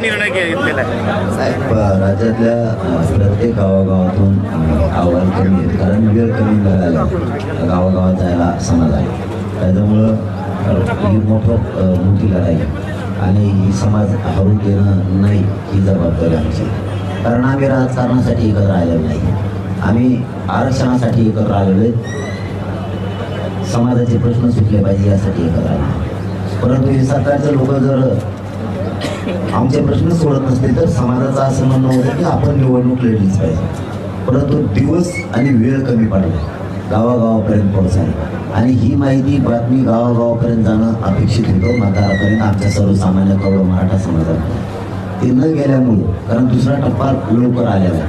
निर्णय घेतलेला आहे. साहेब राज्यातल्या प्रत्येक गावागावातून आव्हान कमी आहेत. कारण वेळ कमी मिळाला गावागावात जायला समाज आहे. त्याच्यामुळं ही मोठं मोठी लढाई आणि ही समाज हरू देणं नाही ही जबाबदारी आमची. कारण आम्ही राजकारणासाठी एकत्र राहिलेलो नाही. आम्ही आरक्षणासाठी एकत्र आलेलो आहे समाजाचे प्रश्न सुटले पाहिजे यासाठी एकत्र आलो परंतु हे सरकारचे लोक जर आमचे प्रश्न सोडत नसते तर समाजाचं असं म्हणणं होतं की आपण निवडणूक लढलीच पाहिजे. परंतु दिवस आणि वेळ कमी पडला. गावागावापर्यंत पोहोचायला. आणि ही माहिती बातमी गावागावापर्यंत जाणं अपेक्षित होतं. म्हातारापर्यंत आमच्या सर्वसामान्य कवळ मराठा समाजात ते न गेल्यामुळं कारण दुसरा टप्पा लवकर आलेला.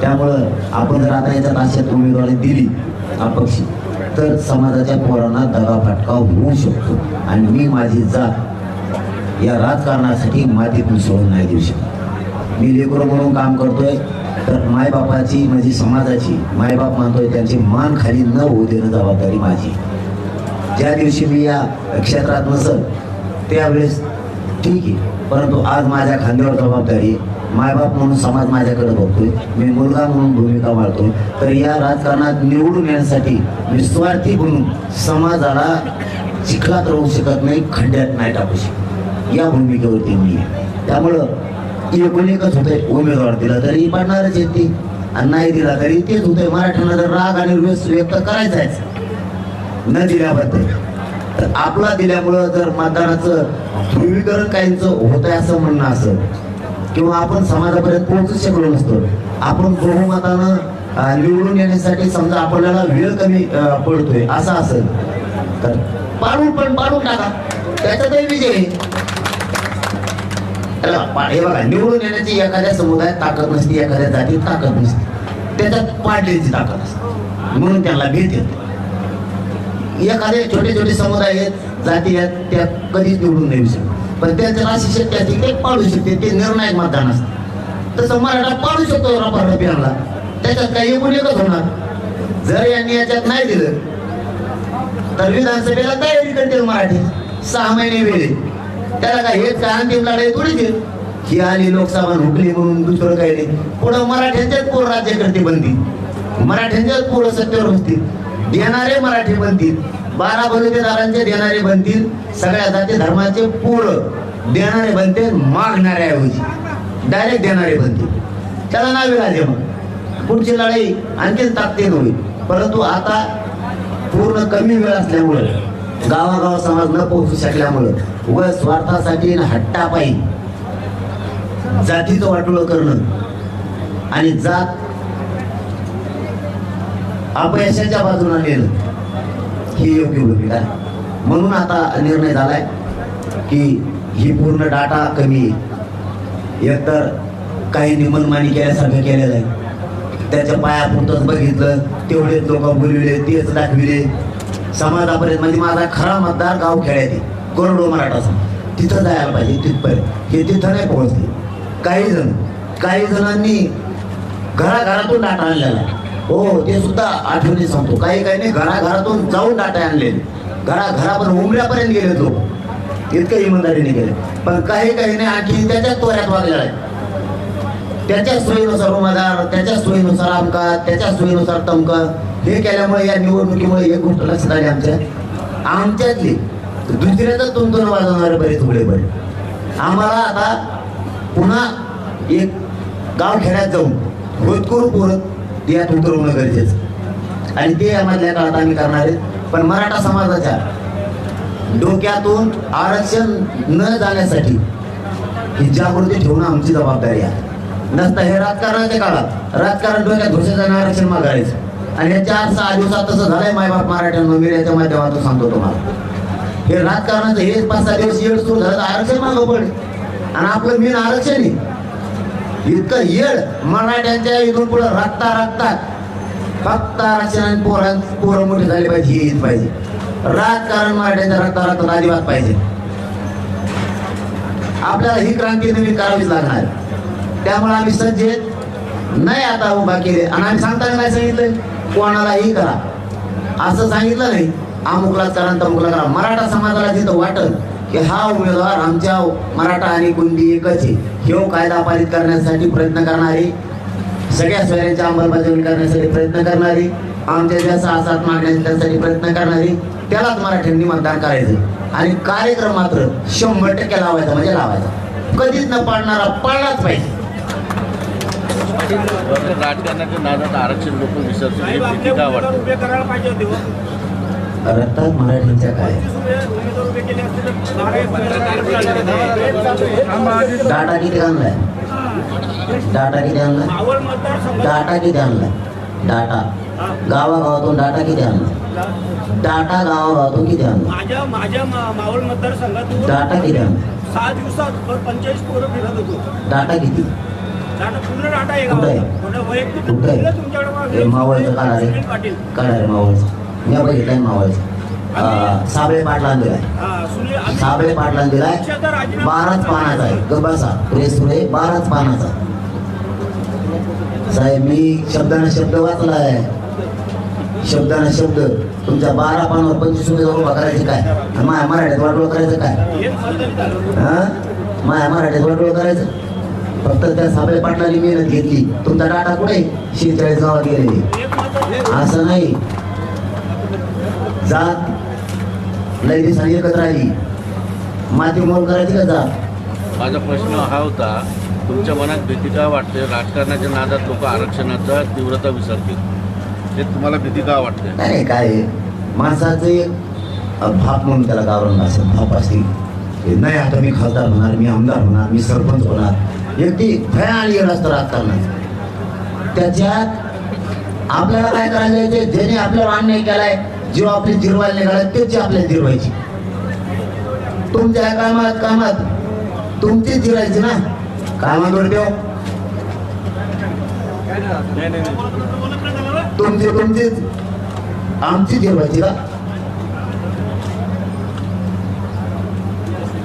त्यामुळं आपण जर आता याच्या ताशात उमेदवारी दिली अपक्षी तर समाजाच्या पोरांना दगाफटका होऊ शकतो. आणि मी माझी जात या राजकारणासाठी मातीतून सोडून नाही देऊ शकत. मी लेकरो म्हणून काम करतोय तर मायबापाची माझी समाजाची मायबाप मानतोय त्यांची मान खाली न होऊ देणं जबाबदारी माझी. ज्या दिवशी मी या क्षेत्रात नसल त्यावेळेस ठीक आहे. परंतु आज माझ्या खांद्यावर जबाबदारी मायबाप म्हणून समाज माझ्याकडे बघतोय. मी मुलगा म्हणून भूमिका मारतोय तर या राजकारणात निवडून येण्यासाठी विस्वार्थी म्हणून समाजाला चिखलात राहू शकत नाही खड्ड्यात नाही टाकू शकत. या भूमिकेवरती मी त्यामुळं एकूण एकच होतंय उमेदवार दिला तरी पडणारच येते ती. आणि नाही दिला तरी तेच होतंय. मराठ्यांना जर राग आणि रोष व्यक्त करायचाच न दिल्याबद्दल. तर आपला दिल्यामुळं जर मतदानाचं ध्रुवीकरण काहींचं होत आहे असं म्हणणं असं किंवा आपण समाजापर्यंत पोहोचू शकलो नसतो आपण बहुमतानं निवडून येण्यासाठी समजा आपल्याला वेळ कमी पडतोय असं असेल तर पाडून पण पाडून टाका. त्याच्यातही विजय आहे. हे बघा. निवडून येण्याची एखाद्या समुदायात ताकद नसते एखाद्या जातीत ताकद नसते. त्याच्यात पाडण्याची ताकद असते. म्हणून त्यांना भीत येते. एखादे छोटे छोटे समुदाय आहेत जाती आहेत त्या कधीच निवडून नाही शकत पण त्यांचं अशी शक्य असते ते पाडू शकते ते निर्णायक मतदान असतं. तसं मराठा पाडू शकतो रपार रपियाला त्याच्यात काही एकूण एकच होणार. जर यांनी याच्यात नाही दिलं तर विधानसभेला तयारी करतील मराठी. सहा महिने वेळे. त्याला काय हेच काय अंतिम लढाई थोडी ही आली लोकसभा हुकली म्हणून दुसरं काही नाही. पुढं मराठ्यांच्याच राज्य करते बनतील मराठ्यांच्याच पोरं सत्तेवर बसतील देणारे मराठी बनतील. बारा बलुतेदारांचे देणारे बनतील. सगळ्या जाती धर्माचे पोरं देणारे बनते मागणाऱ्या ऐवजी डायरेक्ट देणारे बनतील. त्याला नावे लागले मग. पुढची लढाई आणखीन ताकदीन होईल. परंतु आता पूर्ण कमी वेळ असल्यामुळं गावागाव समाज न पोहोचू शकल्यामुळं व स्वार्थासाठी हट्टापायी जातीचं वाटोळ करणं आणि जात अपयशाच्या बाजूला आलेलं ही योग्य भूमिका आहे. म्हणून आता निर्णय झालाय की ही पूर्ण डाटा कमी एकतर काही निमनमानी केल्यासारखं केलेलं आहे. त्याच्या पायापुरतंच बघितलं तेवढेच लोक बोलविले तेच दाखविले. समाजापर्यंत म्हणजे माझा खरा मतदार गाव खेळायचे गोरडो मराठा समाज तिथं जायला पाहिजे तिथपर्यंत. हे तिथं नाही पोहोचले. काही जण काही जणांनी घराघरातून डाटा आणलेला हो ते सुद्धा आठवणी सांगतो. काही काही नाही घराघरातून जाऊन डाटा आणले. घराघरापर्यंत उमऱ्यापर्यंत गेले तो इतकं इमानदारीने गेले. पण काही काही नाही आणखी त्याच्याच तोऱ्यात वागलेला आहे त्याच्या सोयीनुसार उमेदवार त्याच्या सोयीनुसार आमका त्याच्या सोयीनुसार तमका. हे केल्यामुळे या निवडणुकीमुळे एक गोष्ट लक्षात आली आमच्या. आमच्यातली दुसऱ्याचा तुंतून वाजवणारे बरेच उघडे पडले आम्हाला आता पुन्हा एक गाव खेड्यात जाऊन होतकरू पोरत यात उतरवणं गरजेचं आणि ते यामधल्या काळात आम्ही करणार आहेत पण मराठा समाजाच्या डोक्यातून आरक्षण न जाण्यासाठी ही जागृती ठेवणं आमची जबाबदारी आहे. नसता हे राजकारणाच्या काळात. राजकारण डोक्यात घुसायचं आरक्षण मागायचं आणि या चार सहा दिवसात तसं झालंय मायबाप मराठ्यांना मी याच्या माध्यमातून सांगतो तुम्हाला. हे राजकारणाचं हे पाच सहा दिवस येड सुरू झालं आरक्षण मागं पडले आणि आपलं मेन आरक्षण आहे. इतकं येड मराठ्यांच्या इथून पुढे राखता राखतात फक्त आरक्षण आणि पोरां पोरं मोठी झाली पाहिजे हे येत पाहिजे. राजकारण मराठ्यांच्या रक्ता रक्तात अजिबात पाहिजे. आपल्याला ही क्रांती नवीन करावीच लागणार. त्यामुळे आम्ही सज्ज आहेत. नाही आता उभा केले. आणि आम्ही सांगताना नाही सांगितलं कोणालाही करा. असं सांगितलं नाही. अमुकला करा तमुकला करा. मराठा समाजाला तिथं वाटत की हा उमेदवार आमच्या मराठा आणि कुंडी एकच आहे. हो कायदा पारित करण्यासाठी प्रयत्न करणारी सगळ्या सोयऱ्यांची अंमलबजावणी करण्यासाठी प्रयत्न करणारी आमच्या ज्या सहा सात मागण्या त्यासाठी प्रयत्न करणारी त्यालाच मराठ्यांनी मतदान करायचं. आणि कार्यक्रम मात्र शंभर टक्के लावायचा म्हणजे लावायचा. कधीच न पाडणारा पाळलाच पाहिजे. राजकारणाच्या नादात आरक्षण लोक विसरतील. रक्तात मराठींच्या काय? डाटा किती आणलाय? डाटा किती आणलाय? डाटा किती आणलाय? डाटा गावागावातून डाटा किती आणला डाटा गावागावातून किती आणला माझ्या माझ्या मावळ मतदारसंघातून डाटा किती आणला सहा दिवसात पंचेचाळीस पोरं फिरत होतो. डाटा किती? पूर्ण डाटा आहे कुठं आहे? कुठं आहे? मावळचं काढा रे. काढा रे मावळचं. मी बघितलंय मावळचं अं, साबळे पाटलान दिलाय साबळे पाटलान दिलाय बाराच पानाचा आहे. गबासा प्रेस पुढे बाराच पानाचा. साहेब मी शब्दाने शब्द वाचलाय. शब्दाने शब्द. तुमच्या बारा पानावर पंचवीस रुपये उभा करायचे काय? आणि माया मराठीत वाटोळ करायचं काय? हे माया मराठीत वाटोळ करायचं? फक्त त्या साबळे पाटलांनी मेहनत घेतली. तुमचा डाटा कुठे? शेहेचाळीस गावात गेलेली. असं नाही. जात लय दिवसांनी एकत्र राहिली माती मोल करायची का जात माझा प्रश्न हा होता तुमच्या मनात भीती का वाटते? राजकारणाच्या नादात लोक आरक्षणाचा तीव्रता विसरतील. हे तुम्हाला भीती का वाटते? नाही काय? माणसाचं भाप म्हणून त्याला गावरण असेल भाप असतील की नाही आता मी खासदार होणार मी आमदार होणार मी सरपंच होणार. एक ती भयान येत असतं राजकारणात. त्याच्यात आपल्याला काय करायचं आहे? ते ज्याने आपल्याला अन्याय केलाय जेव्हा आपली जिरवायला निघाला त्याची आपल्याला जिरवायची. तुमच्या कामात कामात तुमचीच जिरायची ना. कामात ठेव. तुमची तुमचीच. आमची जिरवायची का?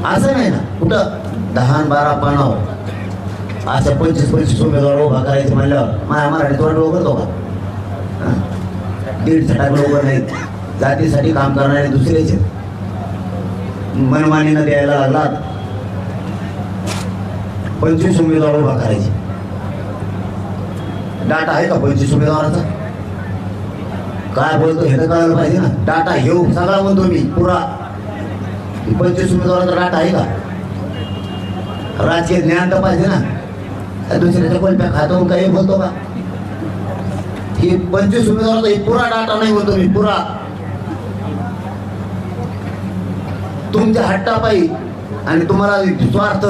असं नाही ना. कुठं? दहा बारा पानावर असं पंचवीस पंचवीस उमेदवार उभा करायचे म्हणल्यावर माझ्या मराठीत वाट करतो का दीड सटाक लोक नाहीत. जातीसाठी काम करणारे दुसरेच आहेत. मनमानीनं द्यायला लागलात. पंचवीस उमेदवार उभा करायचे. डाटा आहे का पंचवीस उमेदवाराचा? काय बोलतो हे तर कळायला पाहिजे ना. डाटा घेऊ. सगळा म्हणतो मी पुरा. पंचवीस उमेदवाराचा डाटा आहे का? राजकीय ज्ञान तर पाहिजे ना. काय दुसऱ्याच्या कोणत्या खातो काही बोलतो का? की पंचवीस उमेदवाराचा एक पुरा डाटा नाही होतो मी पुरा. तुमच्या हट्टापायी आणि तुम्हाला स्वार्थ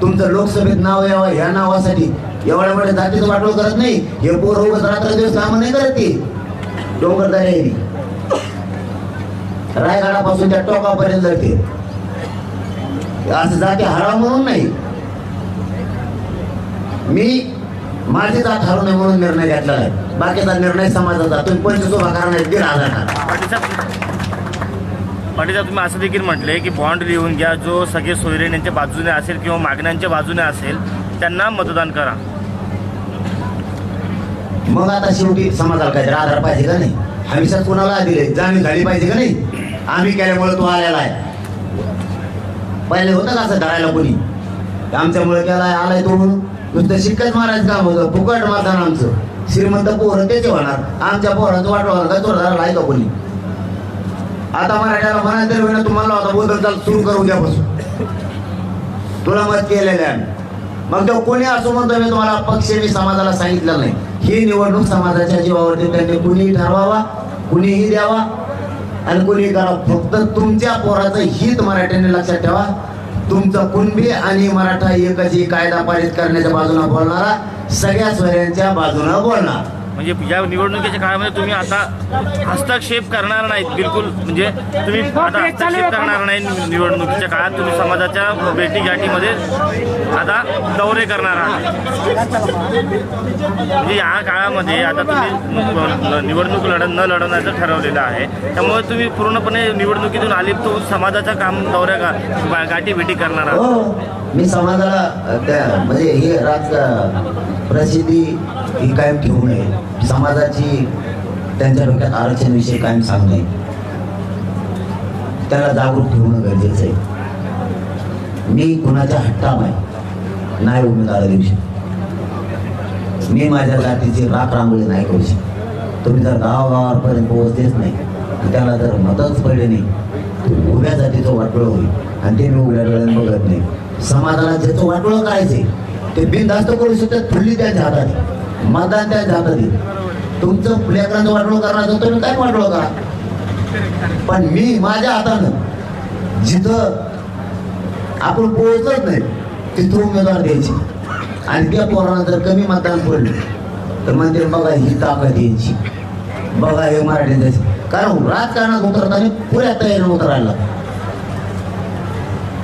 तुमचं लोकसभेत नाव यावं ह्या नावासाठी एवढ्या मोठ्या जातीचं वाटोळ करत नाही. हे पोर उगाच रात्र दिवस काम नाही करत ती. डोंगरदारी रायगडापासून त्या टोकापर्यंत जाते. असं जाते हराव म्हणून नाही. मी माझी जात हरवू नये म्हणून निर्णय घेतलेला आहे. बाकीचा निर्णय समाजाचा. तुम्ही पंचवीस उभा करणार दीड हजार तुम्ही असं देखील म्हटले की बॉन्ड लिहून घ्या जो सगळे सोयरे यांच्या बाजूने असेल किंवा मागण्यांच्या बाजूने असेल त्यांना मतदान करा. मग आता शेवटी समाजाला काहीतरी आधार पाहिजे का नाही? हमीशात कोणाला दिले? जाणीव झाली पाहिजे का नाही? आम्ही केल्यामुळे तो आलेला आहे. पहिले होतं का असं धरायला कोणी? आमच्यामुळे केलाय आलाय तो म्हणून नुसतं शिक्कच मारायचं काम होतं फुकट मतदान आमचं. श्रीमंत पोरं त्याचे होणार. आमच्या पोरांचं वाटवणार का चोरदाराला आहे का कोणी. आता मराठ्याला म्हणायचं तरी होईना तुम्हाला होता बोलत चाल सुरू करू उद्यापासून तुला मत केलेलं आहे मग तो कोणी असो म्हणतो मी तुम्हाला पक्ष मी समाजाला सांगितलं नाही. ही निवडणूक समाजाच्या जीवावरती त्यांनी कुणीही ठरवावा कुणीही द्यावा आणि कुणीही करावा फक्त तुमच्या पोराचं हित मराठ्यांनी लक्षात ठेवा. तुमचं कुणबी आणि मराठा एकच ही कायदा पारित करण्याच्या बाजूने बोलणारा सगळ्या स्वऱ्यांच्या बाजूने बोलणार. म्हणजे या निवडणुकीच्या काळामध्ये तुम्ही आता हस्तक्षेप करणार नाहीत बिलकुल. म्हणजे तुम्ही आता हस्तक्षेप करणार नाही निवडणुकीच्या काळात. तुम्ही समाजाच्या भेटीगाठीमध्ये आता दौरे करणार आहात. म्हणजे या काळामध्ये आता तुम्ही निवडणूक लढ न लढवण्याचं ठरवलेलं आहे. त्यामुळे तुम्ही पूर्णपणे निवडणुकीतून आलिप्त होऊन समाजाच्या काम दौऱ्या गा गाठी भेटी करणार आहात. हो मी समाजाला त्या म्हणजे हे राज प्रसिद्धी ही कायम ठेवू नये. समाजाची त्यांच्या डोक्यात आरक्षण विषयी कायम सांगणे त्याला जागरूक ठेवणं गरजेचं आहे. मी कुणाच्या हट्टाम आहे नाही उमेदवार देऊ मी माझ्या जातीची राख रांगोळी नाही करू शकत. तुम्ही जर गावागावापर्यंत पोहोचतेच नाही त्याला जर मतच पडले नाही उभ्या जातीचं वाटोळं होईल आणि ते मी उघड्या डोळ्याने बघत नाही. समाजाला ज्याचं वाटोळं करायचंय ते बिनधास्त करू शकतात फुल्ली त्यांच्या हातात. मतदान त्या जातात आहे. तुमचं लेकरांचं करणार करण्याचं तुम्ही काय वाटोळं करा पण मी माझ्या हातानं जिथं आपण पोहोचत नाही तिथं उमेदवार द्यायची आणि त्या पोरांना जर कमी मतदान पडलं तर म्हणते बघा ही ताकद यायची बघा हे द्यायची कारण राजकारणात उतरताना पुऱ्या तयारीने उतरायला लागतं.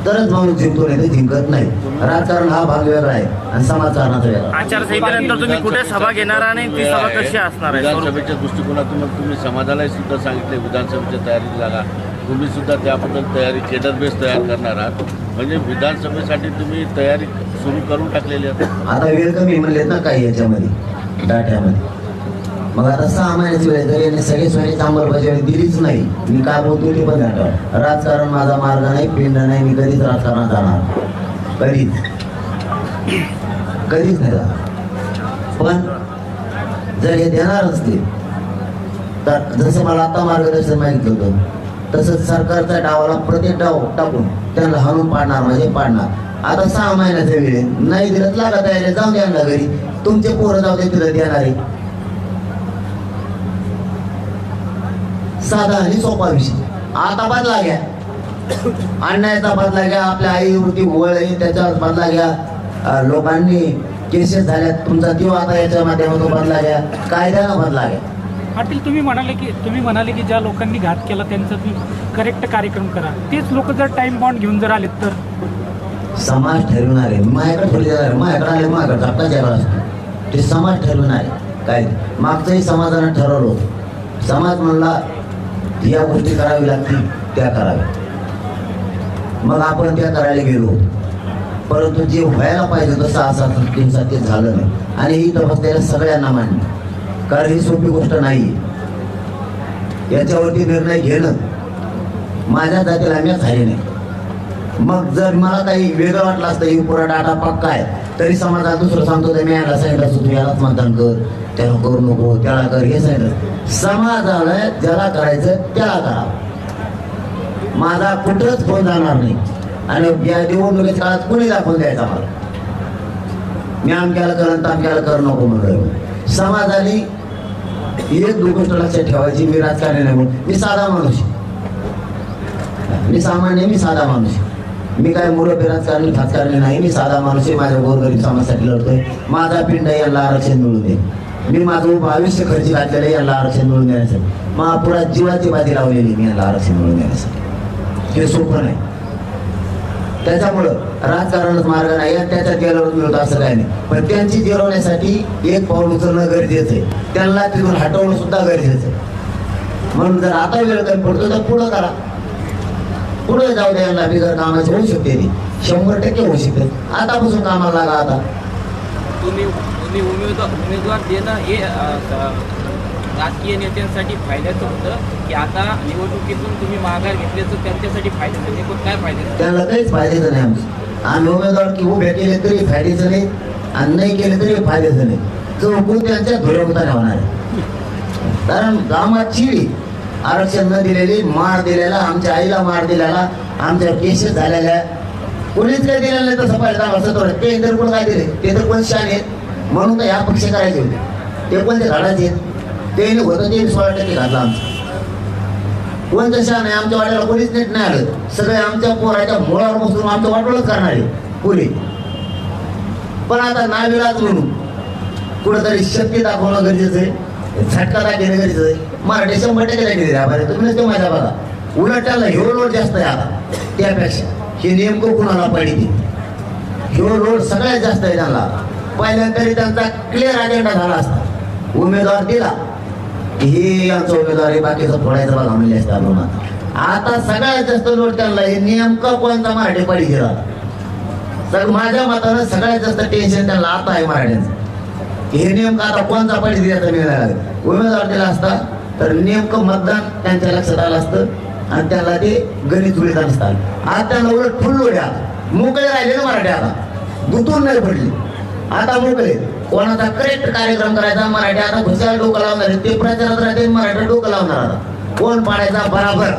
तरच माणूस जिंकतो नाही जिंकत नाही. राजकारण हा भाग वेगळा आहे आणि समाजकारणाचा वेगळा आचारसंहितेनंतर तुम्ही कुठे सभा घेणार आणि ती सभा कशी असणार आहे? विधानसभेच्या दृष्टिकोनातून मग तुम्ही समाजालाही सुद्धा सांगितले विधानसभेच्या तयारीत लागा. तुम्ही सुद्धा त्याबद्दल तयारी केडर बेस तयार करणार आहात. म्हणजे विधानसभेसाठी तुम्ही तयारी सुरू करून टाकलेली आहे आता वेळ कमी म्हणलेत ना काही याच्यामध्ये डाट्यामध्ये. मग आता सहा महिन्याची वेळ जर यांनी सगळे सोयीची अंमलबजावणी दिलीच नाही. मी काय बोलतो ते पण आठवण राजकारण माझा मार्ग नाही पिंड नाही मी कधीच राजकारणात जाणार. कधीच. कधीच नाही पण जर हे देणार असते तर जसं मला आता मार्गदर्शन मागितलं होतं तसंच सरकारच्या डावाला प्रत्येक डाव टाकून त्यांना हाणून पाडणार म्हणजे पाडणार. आता सहा महिन्याचा वेळ नाही दिलं लागत आहे जाऊ द्या घरी. तुमचे पोरं जाऊ दे तिथं देणारे साधा आणि सोपा विषय. आता बदला घ्या. अन्यायाचा बदला घ्या आपल्या आईवरती वळ त्याच्यावर बदला घ्या. लोकांनी केसेस झाल्यात तुमचा जीव आता याच्या माध्यमातून बदला घ्या. कायद्यानं बदला घ्या. पाटील तुम्ही म्हणाले की तुम्ही म्हणाले की ज्या लोकांनी घात केला त्यांचा तुम्ही करेक्ट कार्यक्रम करा. तेच लोक जर टाइम बॉन्ड घेऊन जर आलेत तर? समाज ठरवणार आहे माझ्याकडे आहे. माझ्याकडे आले माझ्याकडे धक्का द्यावा असतो. ते समाज ठरवणार आहे काय? मागचंही समाजानं ठरवलं होतं. समाज म्हणला या गोष्टी करावी लागतील त्या कराव्या. मग आपण त्या करायला गेलो. परंतु जे व्हायला पाहिजे तसं असा दिवसात ते झालं नाही. आणि ही तपसलेल्या सगळ्यांना मान्य कारण ही सोपी गोष्ट नाही. याच्यावरती निर्णय घेणं माझ्या जातीला मी झाले नाही. मग जर मला काही वेगळं वाटलं असतं ही पुरा डाटा पक्का आहे तरी समाजात दुसरं सांगतो तर मी याला सांगितलं असतो तू यालाच मतदान कर. त्याला करू नको त्याला कर हे सांगितलं समाजाला ज्याला करायचं त्याला करा. माझा कुठंच फोन जाणार नाही. आणि या निवडणुकीच्या काळात कुणी दाखवून द्यायचा मला? मी आमक्याला करण तामक्याला कर नको म्हणलं समाजाने एक गोष्ट लक्षात ठेवायची मी राजकारणी नाही म्हणून. मी साधा माणूस आहे. मी सामान्य मी साधा माणूस आहे. मी काय मुलं बिराजकारणी राजकारणी नाही मी साधा माणूस आहे. माझ्या गोरगरीब समाजासाठी लढतोय. माझा पिंड याला यांना आरक्षण मिळून दे. मी माझं उभं आयुष्य खर्च घातलेलं आहे, आरक्षण मिळून देण्यासाठी. महापुरात जीवाची बाजी लावलेली मी याला आरक्षण मिळून देण्यासाठी. हे सोपं नाही. त्याच्यामुळं राजकारणच मार्ग नाही आणि त्याच्यात गेल्यावर मिळतो असं काही नाही. पण त्यांची जिरवण्यासाठी एक पाऊल उचलणं गरजेचं आहे. त्यांना तिथून हटवणं सुद्धा गरजेचं आहे. म्हणून जर आता वेळ कमी पडतो तर पुढं करा. पुढे जाऊ द्या यांना बिगर कामाची होऊ शकते ती. शंभर टक्के होऊ शकते. आतापासून कामाला लागा आता. तुम्ही आपली उमेदवार उमेदवार देणं हे राजकीय नेत्यांसाठी फायद्याचं होतं. की आता निवडणुकीतून तुम्ही माघार घेतल्याचं त्यांच्यासाठी फायद्याचं पण काय फायद्याचं त्यांना काहीच फायद्याचं नाही आमचं. आम्ही उमेदवार की उभे केले तरी फायद्याचं नाही आणि नाही केले तरी फायद्याचं नाही. जो हुकूम त्यांच्या धुरवताना होणार आहे. कारण गावात आरक्षण न दिलेली मार दिलेला आमच्या आईला मार दिलेला आमच्या केसेस झालेल्या. कोणीच काय दिलेलं नाही तसं पाहिजे असं तर ते तर कोण काय दिले? ते तर कोण शान आहेत. म्हणून तर ह्या पक्ष करायचे होते. ते पण ते झाडाचे ते होतं ते सोळा टक्के घातलं आमचं. कोण तशा नाही आमच्या वाट्याला कोणीच नीट नाही आलं. सगळे आमच्या पोराच्या मुळावर बसून आमचं वाटोळच करणारे पुरे पण आता नाविलाज म्हणून कुठंतरी शक्ती दाखवणं गरजेचं आहे. झटका दाखवणं गरजेचं आहे. मराठी शंभर टक्के दाखवले आपण तुम्ही ते माझ्या बघा. उलट हिरो ह्यो लोड जास्त आहे आता. त्यापेक्षा हे नेमकं कुणाला पाहिजे? हिरो लोड सगळ्यात जास्त आहे त्यांना. पहिल्यांदा तरी त्यांचा क्लिअर अजेंडा झाला असता. उमेदवार दिला. की हे आमचा उमेदवार आहे बाकीचं फोडायचं बघा म्हणले असतं आपण आता. सगळ्यात जास्त लोट त्यांना हे नेमका कोणता मराठी पाहिजे गेला? तर माझ्या मतानं सगळ्यात जास्त टेन्शन त्यांना आता आहे मराठ्यांचं. हे नेमकं आता कोणता पाहिजे द्यायचा मिळाला उमेदवार दिला असता तर नेमकं मतदान त्यांच्या लक्षात आलं असतं आणि त्याला ते गणित जुळीत असतात आज त्यांना उलट फुल उड्या मोकळे राहिले ना मराठी आता. दुतून नाही पडली. आता मोकळे कोणाचा करेक्ट कार्यक्रम करायचा? मराठी आता भुसाला डोकं लावणार आहे. ते प्रचारात राहते मराठी डोकं लावणार कोण पाडायचा? बराबर.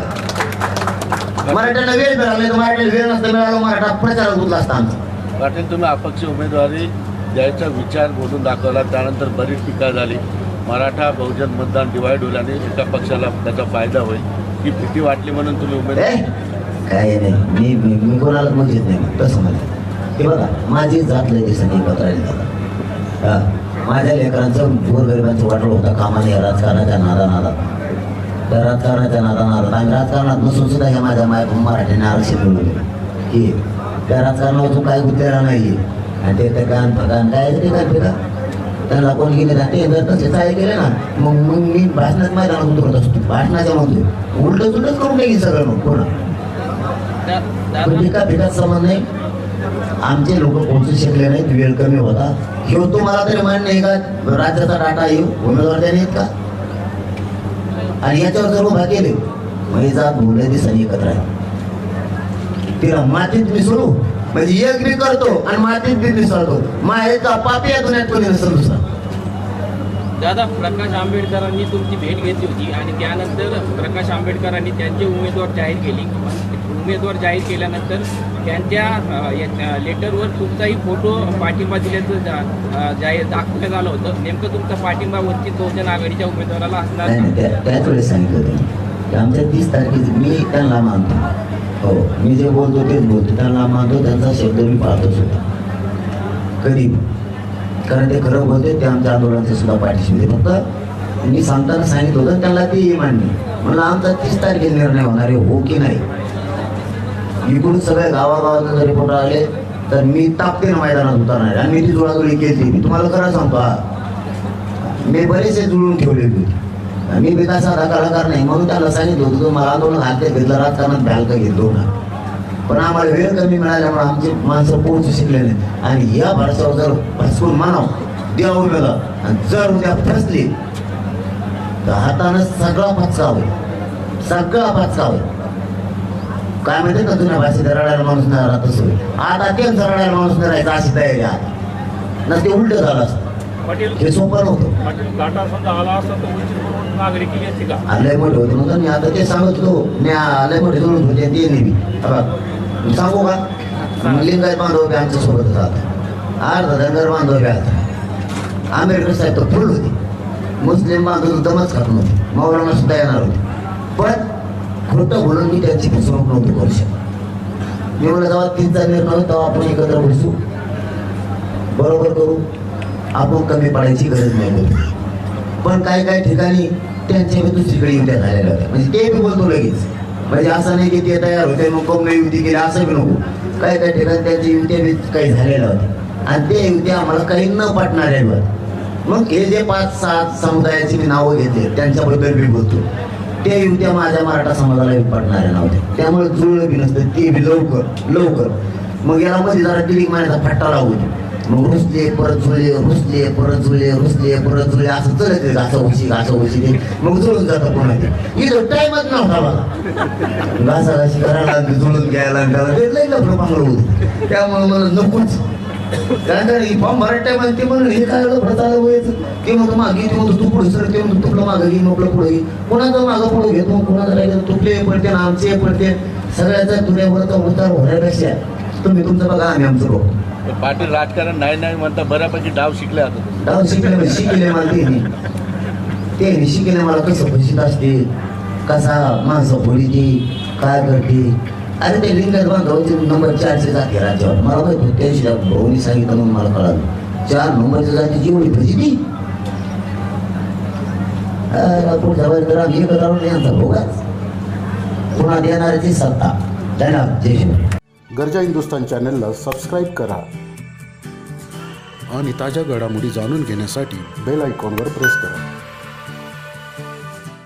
मराठ्यांना वेळ मिळाला तर मराठीला वेळ नसता मिळाला मराठा प्रचारात गुंतला असता आमचा पाटील तुम्ही अपक्ष उमेदवारी द्यायचा विचार बोलून दाखवला. त्यानंतर बरीच टीका झाली. मराठा बहुजन मतदान डिवाईड होईल आणि एका पक्षाला त्याचा फायदा होईल. ही भीती वाटली म्हणून तुम्ही उमेदवार काय नाही मी कोणाला म्हणजे नाही. तसं म्हणते ते बघा माझी जात लय दिवसांनी एकत्र हा माझ्या लेकरांचं गोरगरिबांचं वाटलं होता कामाने राजकारणाच्या नादा नादात त्या राजकारणाच्या नादा नादात आणि राजकारणात नसून सुद्धा ह्या माझ्या माय मराठीने आरक्षण मिळवले हे त्या राजकारणातून काय गुंतलेला नाही आणि ते ते कान फकान काय ते काय फिरा त्यांना कोण गेले ना ते जर तसे काय केले ना मग मग मी भाषणात मैदानात उतरत असतो. भाषणाच्या म्हणतो उलट उलटच करून टाकी सगळं मग दा- पण एका पिकात संबंध नाही. आमचे लोक पोहोचू शकले नाहीत वेळ कमी होता. हे तुम्हाला तरी मान्य आहे का? राज्याचा डाटा येऊ उमेदवार त्याने आहेत का? आणि याच्यावर जर उभा केले म्हणजे जात मुलं दिसानी एकत्र आहे. तिला मातीत मिसळू म्हणजे एक बी करतो आणि मातीत बी मिसळतो. माहेचा पापी या दुनियात कोणी नसेल दुसरा. दादा प्रकाश आंबेडकरांनी तुमची भेट घेतली होती आणि त्यानंतर प्रकाश आंबेडकरांनी त्यांचे उमेदवार जाहीर केली. उमेदवार जाहीर केल्यानंतर त्यांच्या या- लेटरवर तुमचाही फोटो पाठिंबा दिल्याचं जाहीर दाखवण्यात आलं होतं. नेमकं तुमचा पाठिंबा वंचित बहुजन आघाडीच्या उमेदवाराला असणार? त्या- त्याच वेळेस सांगितलं होतं आमच्या तीस तारखेची मी त्यांना मानतो. हो मी जे बोलतो तेच बोलतो. त्यांना मानतो त्यांचा शब्द मी पाळतो सुद्धा कधी कारण ते खरं बोलते ते आमच्या आंदोलनाचं सुद्धा पाठीशी होते फक्त मी सांगताना सांगितलं होतं त्यांना ते मान्य म्हणलं आमचा तीस तारखेला निर्णय होणार आहे हो की नाही? इकडून सगळ्या गावागावातून जर रिपोर्ट आले तर मी तापतेन मैदानात उतरणार आणि मी ती जुळाजुळी केली. मी तुम्हाला खरं सांगतो हा. मी बरेचसे जुळून ठेवले होते. मी विकास साधा कलाकार नाही. म्हणून त्याला सांगितलं होतं. तुम्हाला आंदोलन हात घेतलं राजकारणात भ्याल का घेतलो ना पण आम्हाला वेळ कमी मिळाल्यामुळे आमची माणसं पोहोचू शिकले नाही आणि या भाषेवर जर भसकून मानाव देवा उमेदा आणि जर उद्या फसली तर हातानं सगळा पचका होईल सगळा पचका होईल काय माहिती का जुन्या भाषेत रडायला माणूस नाही राहत असं? होईल. आता तेच रडायला माणूस नाही राहायचा अशी तयारी आहे ना ते उलट झालं असतं. हे सोपं नव्हतं. आलंय मोठे होते म्हणून मी आता ते सांगत होतो. मी आलंय मोठे जोडून होते ते नेहमी सांगू का? लिंगायत बांधव बी आमच्यासोबत राहत अर्धा धनगर बांधव बी आता. आंबेडकर साहेब तर फुल होते. मुस्लिम बांधव दमच खात नव्हते. मौलाना सुद्धा येणार होते. पण खोटं बोलून मी त्यांची फसवणूक नव्हती करू शकत. मी म्हणलं तेव्हा तीनचा निर्णय तेव्हा आपण एकत्र बसू बरोबर करू. आपण कमी पाडायची गरज नाही. पण काही काही ठिकाणी त्यांच्या बी दुसरीकडे युत्या झालेल्या होत्या. म्हणजे ते बी बोलतो लगेच. म्हणजे असं नाही की ते तयार होते मग कमी युती केली असं बी नको. काही काही ठिकाणी त्यांची युत्या बी काही झालेल्या होत्या. आणि ते युत्या आम्हाला काही न पाटणार आहे मग हे जे पाच सात समुदायाची मी नावं घेते त्यांच्याबद्दल मी बोलतो. त्या युत्या माझ्या मराठा समाजाला बी पटणाऱ्या नव्हत्या. त्यामुळे जुळलं बी नसतं ते बी लवकर लवकर. मग याला मध्ये जरा दिली मारायचा फट्टा लागू दे. मग रुसले परत झुले रुसले परत झुले रुसले परत झुले असं चलत आहे. घासा उशी घासा उशी ते. मग जुळून जातं पुन्हा ते. इथं टाईमच नव्हता मला घासा घाशी करायला जुळून घ्यायला त्याला ते लई लफडं पांगलं होतं. त्यामुळे मला नकोच. कारण ही फॉर्म भरायला टाइम ते म्हणून हे काय व्हायचं ते म्हणतो मागे ते म्हणतो तू पुढे सर ते तुला मागं घे मग पुढे घे. कोणाचं मागं पुढे घेतो कोणाचं काय तुपले पडते ना आमचे पडते. सगळ्याचा दुनियावरचा उतार होण्यापेक्षा तुम्ही तुमचं बघा आम्ही आमचं बघू. पाटील राजकारण नाही नाही म्हणता बऱ्यापैकी डाव शिकले आता डाव शिकले शिकले मला ते ते शिकले मला कसं फसित असते कसा माणसं फोडी काय करते? अरे ते लिंगायत बांधवाचे नंबर चारशे जाते राज्यावर मला माहीत होतं त्या दिवशी भाऊनी सांगितलं म्हणून मला कळालं. चार नंबरच्या जातीची एवढी फसी ती. अरे, पुढच्या वेळेस जरा आम्ही एकत्र राहून यांचा भोगाच पुन्हा देणाऱ्याची सत्ता त्यांना जय शिवाय गरजा हिंदुस्तान चॅनलला सबस्क्राईब करा. आणि ताज्या घडामोडी जाणून घेण्यासाठी बेल आयकॉनवर प्रेस करा.